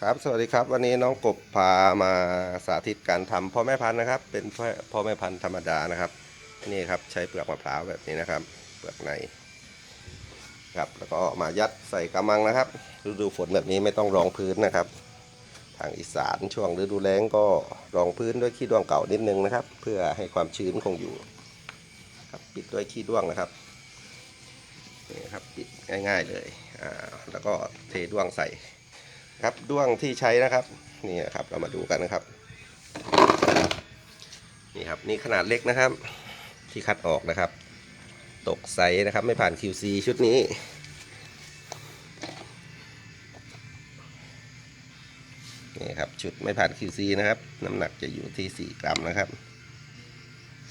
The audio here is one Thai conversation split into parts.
ครับสวัสดีครับ วันนี้น้องกบพามาสาธิตการทำพ่อแม่พันธุ์นะครับ เป็นพ่อพ่อแม่พันธุ์ธรรมดานะครับนี่ครับใช้เปลือกมะพร้าวแบบนี้นะครับเปลือกในครับแล้วก็มายัดใส่กระมังนะครับฤดูฝนแบบนี้ไม่ต้องรองพื้นนะครับ ทางอีสานช่วงฤดูแล้งก็รองพื้นด้วยขี้ด้วงเก่านิดนึงนะครับ เพื่อให้ความชื้นคงอยู่ครับปิดด้วยขี้ด้วงนะครับนี่ครับปิดง่าย ๆเลยอ่าแล้วก็เทด้วงใส่ ครับด้วงที่ใช้นะครับนี่ครับเรามาดูกันนะครับ นี่ครับนี่ขนาดเล็กนะครับ ที่คัดออกนะครับ ตกไซส์นะครับไม่ผ่าน QC ชุดนี้ นี่ครับชุดไม่ผ่าน QC นะครับ น้ำหนักจะอยู่ที่ 4 กรัมนะครับ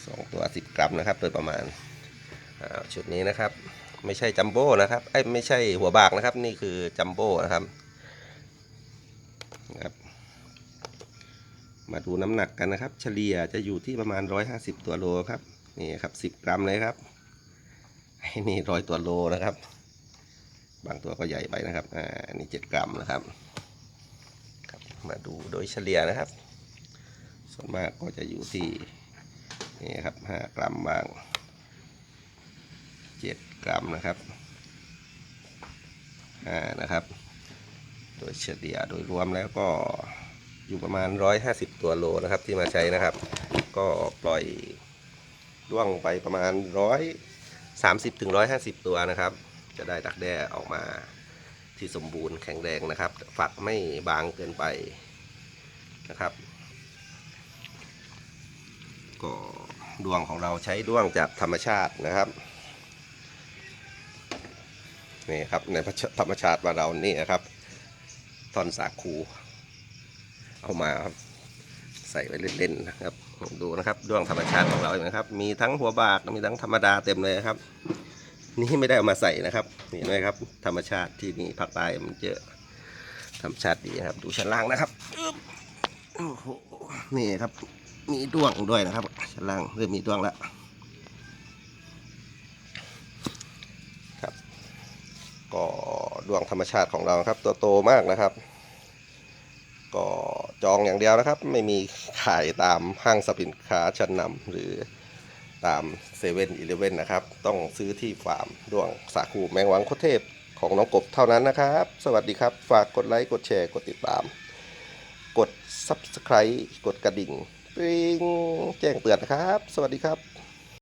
สองตัว 10 กรัมนะครับ โดยประมาณชุดนี้นะครับ ไม่ใช่จัมโบ้นะครับไอ้ไม่ใช่หัวบากนะครับ นี่คือจัมโบ้นะครับ ครับ มาดูน้ำหนักกันนะครับ เฉลี่ยจะอยู่ที่ประมาณ 150 ตัวโลครับนี่ครับ 10 กรัมเลยครับไอ้นี่ร้อยตัวโลนะครับ บางตัวก็ใหญ่ไปนะครับอ่าอันนี้7กรัมนะครับครับ มาดูโดยเฉลี่ยนะครับ ส่วนมากก็จะอยู่ที่นี่ครับ 5 กรัมบาง 7 กรัมนะครับอ่านะครับ ยเฉลี่ยโดยรวมแล้วก็อยู่ประมาณ 150 ตัวโลนะครับ ที่มาใช้นะครับ ก็ปล่อยด้วงไปประมาณ 130ถึง150 ตัวนะครับ จะได้ดักแด้ออกมาที่สมบูรณ์แข็งแรงนะครับ ฝักไม่บางเกินไปนะครับ ก็ดวงของเราใช้ด้วงจากธรรมชาตินะครับนี่ครับในธรรมชาติมาเรานี่นะครับ ทอนสาคู เอามาครับใส่ไว้เล่นๆนะครับ ดูนะครับด้วงธรรมชาติของเราเห็นะครับ มีทั้งหัวบากมีทั้งธรรมดาเต็มเลยครับ นี่ไม่ได้เอามาใส่นะครับเห็นไหมครับ ธรรมชาติที่นี่ภาคใต้มันเยอะธรรมชาติดีครับ ดูชั้นล่างนะครับอึ๊บโอ้โหนี่ครับ มีด้วงด้วยนะครับชั้นล่างเริ่มมีด้วงแล้วครับ ก็ ดวงธรรมชาติของเราครับ ตัวโตมากนะครับ ก็จองอย่างเดียวนะครับ ไม่มีขายตามห้างสรรพสินค้าชั้นนำหรือตามเซเว่นอีเลเว่นนะครับ ต้องซื้อที่ฟาร์มดวงสาคูแมงวังโคเทพของน้องกบเท่านั้นนะครับ สวัสดีครับ ฝากกดไลค์ กดแชร์ กดติดตาม กด Subscribe กดกระดิ่งปริงแจ้งเตือนครับ สวัสดีครับ